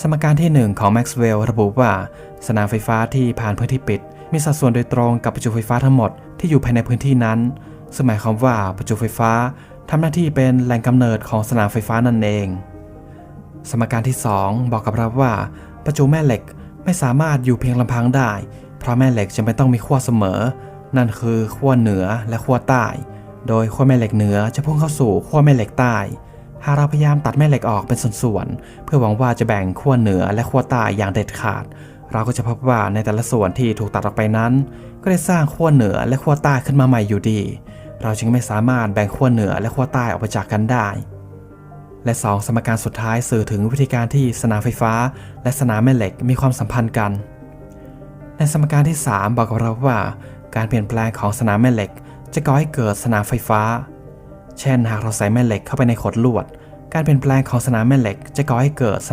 สมการที่ 1 ของแม็กซ์เวลล์ระบุว่า สนามไฟฟ้าที่ผ่านพื้นที่ปิด มีสัดส่วนโดยตรงกับประจุไฟฟ้าทั้งหมดที่อยู่ภายในพื้นที่นั้น ซึ่งหมายความว่าประจุไฟฟ้าทำหน้าที่เป็นแหล่งกำเนิดของสนามไฟฟ้านั่นเอง สมการที่ 2 บอกกับเราว่า ประจุแม่เหล็กไม่สามารถอยู่เพียงลำพังได้ เพราะแม่เหล็กจำเป็นต้องมีขั้วเสมอ นั่นคือขั้วเหนือและขั้วใต้ โดยขั้วแม่เหล็กเหนือจะพุ่งเข้าสู่ขั้วแม่เหล็กใต้ หากเราพยายามตัดแม่เหล็กออกเป็นส่วนๆ เพื่อหวังว่าจะแบ่งขั้วเหนือและขั้วใต้อย่างเด็ดขาด เราก็จะพบว่าในแต่ละส่วนที่ถูกตัดออกไปนั้น ก็ได้สร้างขั้วเหนือและขั้วใต้ขึ้นมาใหม่อยู่ดี เราจึงไม่สามารถแบ่งขั้วเหนือและขั้วใต้ออกไปจากกันได้ และ 2 สมการสุดท้ายสื่อถึงวิธีการที่สนามไฟฟ้า และสนามแม่เหล็กมีความสัมพันธ์กัน ในสมการที่ 3 บอกกับเราว่า การเปลี่ยนแปลงของสนามแม่เหล็ก จะก่อให้เกิดสนามไฟฟ้า เช่น หากเราใส่แม่เหล็กเข้าไปในขดลวด การเปลี่ยนแปลงของสนามแม่เหล็กจะก่อให้เกิดสนาม